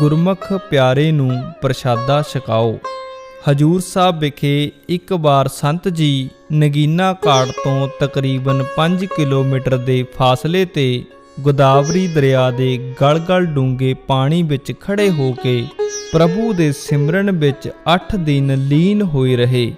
ਗੁਰਮੁਖ ਪਿਆਰੇ ਨੂੰ ਪ੍ਰਸ਼ਾਦਾ ਛਕਾਓ। ਹਜੂਰ ਸਾਹਿਬ ਵਿਖੇ ਇੱਕ ਵਾਰ ਸੰਤ ਜੀ ਨਗੀਨਾ ਘਾਟ ਤੋਂ ਤਕਰੀਬਨ 5 ਕਿਲੋਮੀਟਰ ਦੇ ਫਾਸਲੇ ਤੇ ਗੋਦਾਵਰੀ ਦਰਿਆ ਦੇ ਗਲ-ਗਲ ਡੂੰਘੇ ਪਾਣੀ ਵਿੱਚ ਖੜੇ ਹੋ ਕੇ ਪ੍ਰਭੂ ਦੇ ਸਿਮਰਨ ਵਿੱਚ 8 ਦਿਨ ਲੀਨ ਹੋਏ ਰਹੇ।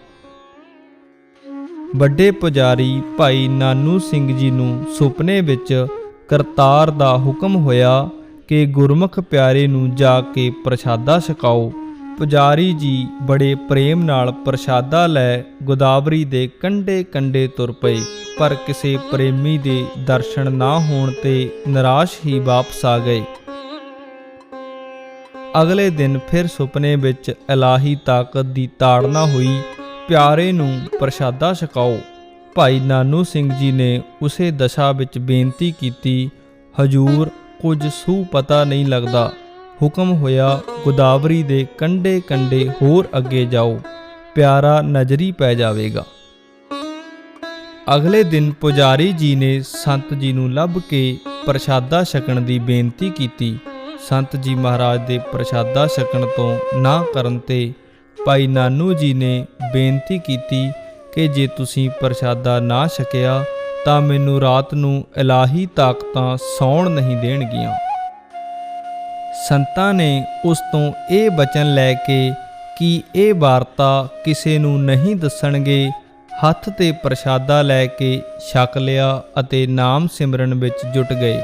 ਵੱਡੇ ਪੁਜਾਰੀ ਭਾਈ ਨਾਨੂ ਸਿੰਘ ਜੀ ਨੂੰ ਸੁਪਨੇ ਵਿੱਚ ਕਰਤਾਰ ਦਾ ਹੁਕਮ ਹੋਇਆ ਕਿ ਗੁਰਮੁਖ ਪਿਆਰੇ ਨੂੰ ਜਾ ਕੇ ਪ੍ਰਸ਼ਾਦਾ ਛਕਾਓ। ਪੁਜਾਰੀ ਜੀ ਬੜੇ ਪ੍ਰੇਮ ਨਾਲ ਪ੍ਰਸ਼ਾਦਾ ਲੈ ਗੋਦਾਵਰੀ ਦੇ ਕੰਢੇ ਕੰਢੇ ਤੁਰ ਪਏ, ਪਰ ਕਿਸੇ ਪ੍ਰੇਮੀ ਦੇ ਦਰਸ਼ਨ ਨਾ ਹੋਣ ਤੇ ਨਿਰਾਸ਼ ਹੀ ਵਾਪਸ ਆ ਗਏ। ਅਗਲੇ ਦਿਨ ਫਿਰ ਸੁਪਨੇ ਵਿੱਚ ਇਲਾਹੀ ਤਾਕਤ ਦੀ ਤਾੜਨਾ ਹੋਈ, ਪਿਆਰੇ ਨੂੰ ਪ੍ਰਸ਼ਾਦਾ ਛਕਾਓ। ਭਾਈ ਨਾਨੂ ਸਿੰਘ ਜੀ ਨੇ ਉਸੇ ਦਸ਼ਾ ਵਿੱਚ ਬੇਨਤੀ ਕੀਤੀ, ਹਜੂਰ ਕੁਝ ਸੂ ਪਤਾ ਨਹੀਂ ਲੱਗਦਾ। ਹੁਕਮ ਹੋਇਆ, ਗੋਦਾਵਰੀ ਦੇ ਕੰਢੇ ਕੰਢੇ ਹੋਰ ਅੱਗੇ ਜਾਓ। ਪਿਆਰਾ ਨਜ਼ਰੀ ਪੈ ਜਾਵੇਗਾ। ਅਗਲੇ ਦਿਨ ਪੁਜਾਰੀ ਜੀ ਨੇ ਸੰਤ ਜੀ ਨੂੰ ਲੱਭ ਕੇ ਪ੍ਰਸ਼ਾਦਾ ਛਕਣ ਦੀ ਬੇਨਤੀ ਕੀਤੀ। ਸੰਤ ਜੀ ਮਹਾਰਾਜ ਦੇ ਪ੍ਰਸ਼ਾਦਾ ਛਕਣ ਤੋਂ ਨਾ ਕਰਨ ਤੇ ਭਾਈ ਨਾਨੂ ਜੀ ਨੇ ਬੇਨਤੀ ਕੀਤੀ ਕਿ ਜੇ ਤੁਸੀਂ ਪ੍ਰਸ਼ਾਦਾ ਨਾ ਛਕਿਆ ਤਾਂ ਮੈਨੂੰ ਰਾਤ ਨੂੰ ਇਲਾਹੀ ਤਾਕਤਾਂ ਸੌਣ ਨਹੀਂ ਦੇਣਗੀਆਂ। ਸੰਤਾਂ ਨੇ ਉਸ ਤੋਂ ਇਹ ਬਚਨ ਲੈ ਕੇ ਕਿ ਇਹ ਵਾਰਤਾ ਕਿਸੇ ਨੂੰ ਨਹੀਂ ਦੱਸਣਗੇ, ਹੱਥ ਤੇ ਪ੍ਰਸ਼ਾਦਾ ਲੈ ਕੇ ਛਕ ਲਿਆ ਅਤੇ ਨਾਮ ਸਿਮਰਨ ਵਿੱਚ ਜੁਟ ਗਏ।